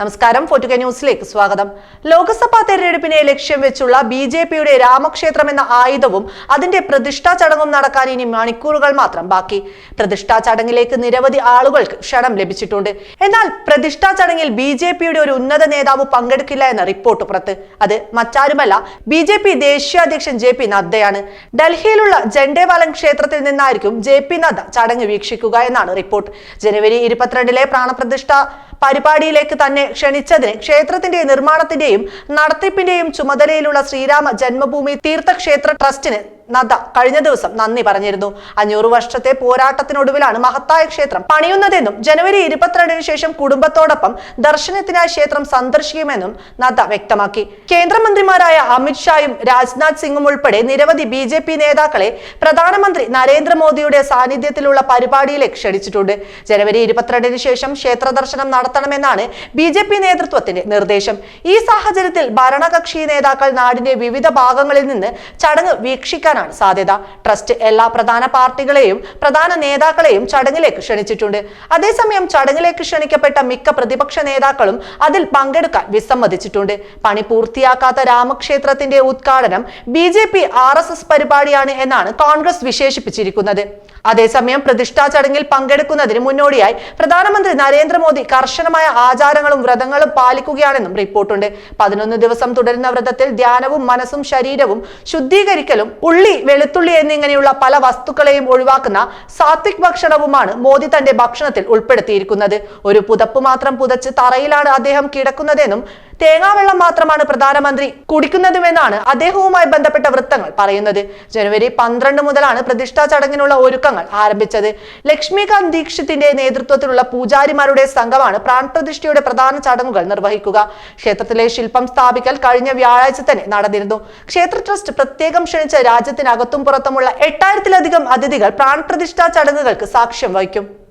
നമസ്കാരം. ഫോർട്ടുക ന്യൂസിലേക്ക് സ്വാഗതം. ലോക്സഭാ തെരഞ്ഞെടുപ്പിനെ ലക്ഷ്യം വെച്ചുള്ള ബി ജെ പിയുടെ രാമക്ഷേത്രം എന്ന ആയുധവും അതിന്റെ പ്രതിഷ്ഠാ ചടങ്ങും നടക്കാൻ ഇനി മണിക്കൂറുകൾ മാത്രം ബാക്കി. പ്രതിഷ്ഠാ ചടങ്ങിലേക്ക് നിരവധി ആളുകൾക്ക് ക്ഷണം ലഭിച്ചിട്ടുണ്ട്. എന്നാൽ പ്രതിഷ്ഠാ ചടങ്ങിൽ ബി ജെ പിയുടെ ഒരു ഉന്നത നേതാവ് പങ്കെടുക്കില്ല എന്ന റിപ്പോർട്ട് പുറത്ത്. അത് മറ്റാരുമല്ല ബി ജെ പി ദേശീയ അധ്യക്ഷൻ ജെ പി നദ്ദയാണ്. ഡൽഹിയിലുള്ള ജണ്ടേവാലം ക്ഷേത്രത്തിൽ നിന്നായിരിക്കും ജെ പി നദ്ദ ചടങ്ങ് വീക്ഷിക്കുക എന്നാണ് റിപ്പോർട്ട്. ജനുവരി ഇരുപത്തിരണ്ടിലെ പ്രാണപ്രതിഷ്ഠ പരിപാടിയിലേക്ക് തന്നെ ക്ഷണിച്ചതിന് ക്ഷേത്രത്തിന്റെ നിർമ്മാണത്തിന്റെയും നടത്തിപ്പിന്റെയും ചുമതലയിലുള്ള ശ്രീരാമ ജന്മഭൂമി തീർത്ഥക്ഷേത്ര ട്രസ്റ്റിന് നദ്ദ കഴിഞ്ഞ ദിവസം നന്ദി പറഞ്ഞിരുന്നു. അഞ്ഞൂറ് വർഷത്തെ പോരാട്ടത്തിനൊടുവിലാണ് മഹത്തായ ക്ഷേത്രം പണിയുന്നതെന്നും ജനുവരി ഇരുപത്തിരണ്ടിന് ശേഷം കുടുംബത്തോടൊപ്പം ദർശനത്തിനായി ക്ഷേത്രം സന്ദർശിക്കുമെന്നും നദ്ദ വ്യക്തമാക്കി. കേന്ദ്രമന്ത്രിമാരായ അമിത്ഷായും രാജ്നാഥ് സിംഗും ഉൾപ്പെടെ നിരവധി ബി ജെ പി നേതാക്കളെ പ്രധാനമന്ത്രി നരേന്ദ്രമോദിയുടെ സാന്നിധ്യത്തിലുള്ള പരിപാടിയിലേക്ക് ക്ഷണിച്ചിട്ടുണ്ട്. ജനുവരി ഇരുപത്തിരണ്ടിന് ശേഷം ക്ഷേത്ര ദർശനം നടത്തണമെന്നാണ് ബി ജെ പി നേതൃത്വത്തിന്റെ നിർദ്ദേശം. ഈ സാഹചര്യത്തിൽ ഭരണകക്ഷി നേതാക്കൾ നാടിന്റെ വിവിധ ഭാഗങ്ങളിൽ നിന്ന് ചടങ്ങ് വീക്ഷിക്കാനാണ് സാധ്യത. ട്രസ്റ്റ് എല്ലാ പ്രധാന പാർട്ടികളെയും പ്രധാന നേതാക്കളെയും ചടങ്ങിലേക്ക് ക്ഷണിച്ചിട്ടുണ്ട്. അതേസമയം ചടങ്ങിലേക്ക് ക്ഷണിക്കപ്പെട്ട മിക്ക പ്രതിപക്ഷ നേതാക്കളും അതിൽ പങ്കെടുക്കാൻ വിസമ്മതിച്ചിട്ടുണ്ട്. പണി പൂർത്തിയാക്കാത്ത രാമക്ഷേത്രത്തിന്റെ ഉദ്ഘാടനം B J P R S S പരിപാടിയാണ് എന്നാണ് കോൺഗ്രസ് വിശേഷിപ്പിച്ചിരിക്കുന്നത്. അതേസമയം പ്രതിഷ്ഠാ ചടങ്ങിൽ പങ്കെടുക്കുന്നതിന് മുന്നോടിയായി പ്രധാനമന്ത്രി നരേന്ദ്രമോദി കർശനമായ ആചാരങ്ങളും വ്രതങ്ങളും പാലിക്കുകയാണെന്നും റിപ്പോർട്ടുണ്ട്. പതിനൊന്ന് ദിവസം തുടരുന്ന വ്രതത്തിൽ ധ്യാനവും മനസ്സും ശരീരവും ശുദ്ധീകരിക്കലും ഉള്ളി വെളുത്തുള്ളി എന്നിങ്ങനെയുള്ള പല വസ്തുക്കളെയും ഒഴിവാക്കുന്ന സാത്വിക് ഭക്ഷണവുമാണ് മോദി തന്റെ ഭക്ഷണത്തിൽ ഉൾപ്പെടുത്തിയിരിക്കുന്നത്. ഒരു പുതപ്പ് മാത്രം പുതച്ച് തറയിലാണ് അദ്ദേഹം കിടക്കുന്നതെന്നും തേങ്ങാവെള്ളം മാത്രമാണ് പ്രധാനമന്ത്രി കുടിക്കുന്നതുമെന്നാണ് അദ്ദേഹവുമായി ബന്ധപ്പെട്ട വൃത്തങ്ങൾ പറയുന്നത്. ജനുവരി പന്ത്രണ്ട് മുതലാണ് പ്രതിഷ്ഠാ ചടങ്ങിനുള്ള ഒരുക്കങ്ങൾ ആരംഭിച്ചത്. ലക്ഷ്മികാന്ത് ദീക്ഷിത്തിന്റെ നേതൃത്വത്തിലുള്ള പൂജാരിമാരുടെ സംഘമാണ് പ്രാൺപ്രതിഷ്ഠയുടെ പ്രധാന ചടങ്ങുകൾ നിർവഹിക്കുക. ക്ഷേത്രത്തിലെ ശില്പം സ്ഥാപിക്കൽ കഴിഞ്ഞ വ്യാഴാഴ്ച തന്നെ നടന്നിരുന്നു. ക്ഷേത്ര ട്രസ്റ്റ് പ്രത്യേകം ക്ഷണിച്ച രാജ്യത്തിനകത്തും പുറത്തുമുള്ള എട്ടായിരത്തിലധികം അതിഥികൾ പ്രാൺപ്രതിഷ്ഠാ ചടങ്ങുകൾക്ക് സാക്ഷ്യം വഹിക്കും.